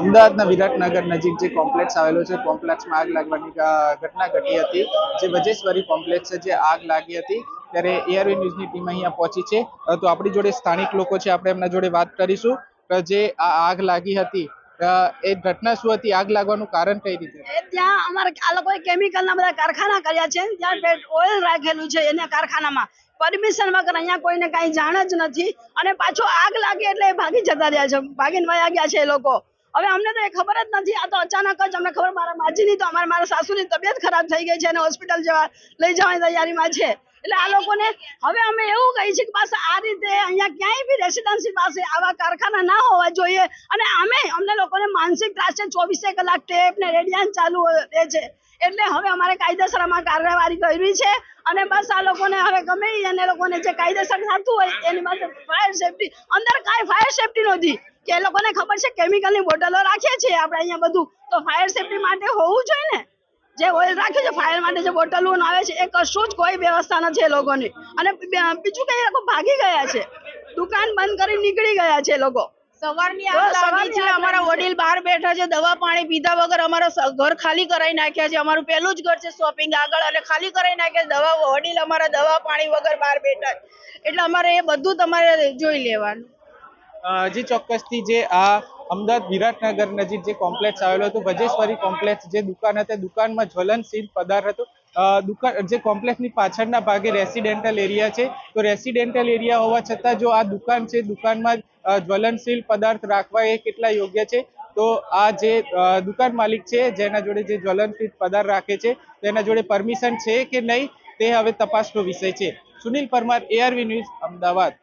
અમદાવાદના વિરાટનગર નજીક જે કોમ્પ્લેક્સ આવેલો છે, કોમ્પ્લેક્સમાં આગ લાગવાની ઘટના ઘટી હતી, જે વજેશ્વરી કોમ્પ્લેક્સ છે, જે આગ લાગી હતી, ત્યારે એઆરવી ન્યૂઝની ટીમ અહીંયા પહોંચી છે. તો આપણી જોડે સ્થાનિક લોકો છે, આપણે એમના જોડે વાત કરીશું. જે આ આગ લાગી હતી એ ઘટના શું હતી, આગ લાગવાનું કારણ કઈ રીતે? ત્યાં અમારે આ લોકોએ કેમિકલના બધા કારખાના કર્યા છે ત્યાં ઓઇલ રાખેલું છે એના કારખાનામાં. પરમિશન વગર અહીંયા કોઈને કાંઈ જાણ જ નથી, અને પાછો આગ લાગે એટલે ભાગી જતા રહ્યા છે, ભાગીને વયા ગયા છે એ લોકો. હવે અમને તો એ ખબર જ નથી. આ તો અચાનક જ અમને ખબર, મારા માજીની તો અમારા, મારા સાસુની તબિયત ખરાબ થઈ ગઈ છે અને હોસ્પિટલ જવા, લઈ જવાની તૈયારીમાં છે. એટલે આ લોકોને હવે અમે એવું કહી છે કે બસ આ રીતે અહીંયા ક્યાંય બી રેસિડેન્સી પાસે આવા કારખાના ના હોવા જોઈએ. અને અમે, અમને લોકોને માનસિક ત્રાસ છે ચોવીસે કલાક ટેપ ને રેડિયાન ચાલુ રહે છે. એટલે હવે અમારે કાયદેસર આમાં કાર્યવાહી કરવી છે. અને બસ આ લોકોને હવે ગમે એને લોકોને જે કાયદેસર થતું હોય એની પાસે ફાયર સેફટી અંદર કાંઈ ફાયર સેફટી નથી કે એ લોકોને ખબર છે કેમિકલની બોટલો રાખીએ છીએ આપણે અહીંયા બધું. તો ફાયર સેફટી માટે હોવું જોઈએ ને? જે ઓઇલ રાખ્યું છે ફાયર માટે જે બોટલો આવે છે એ કશું જ કોઈ વ્યવસ્થા નથી એ લોકોની. અને બીજું કઈ લોકો ભાગી ગયા છે. દુકાન બંધ કરી નીકળી ગયા છે લોકો. સવારની સવારની છે અમારા વડીલ બહાર બેઠા છે દવા પાણી પીધા વગર અમારા ઘર ખાલી કરાવી નાખ્યા છે. અમારું પહેલું જ ઘર છે શોપિંગ આગળ અને ખાલી કરાવી નાખ્યા. દવા વડીલ અમારા દવા પાણી વગર બહાર બેઠા એટલે અમારે એ બધું તમારે જોઈ લેવાનું. જે ચોક્કસથી જે આ અમદાવાદ વિરાટનગર નજીક જે કોમ્પ્લેક્સ આવેલો હતો, વજેશ્વરી કોમ્પ્લેક્સ જે દુકાન હતી દુકાનમાં જ્વલનશીલ પદાર્થ હતો. દુકાન, જે કોમ્પ્લેક્સની પાછળના ભાગે રેસિડેન્ટલ એરિયા છે. તો રેસિડેન્ટલ એરિયા હોવા છતાં જો આ દુકાન છે, દુકાનમાં જ્વલનશીલ પદાર્થ રાખવા એ કેટલા યોગ્ય છે? તો આ જે દુકાન માલિક છે, જેના જોડે જે જ્વલનશીલ પદાર્થ રાખે છે, તેના જોડે પરમિશન છે કે નહીં, તે હવે તપાસનો વિષય છે. Sunil Parmar ARV news Ahmedabad.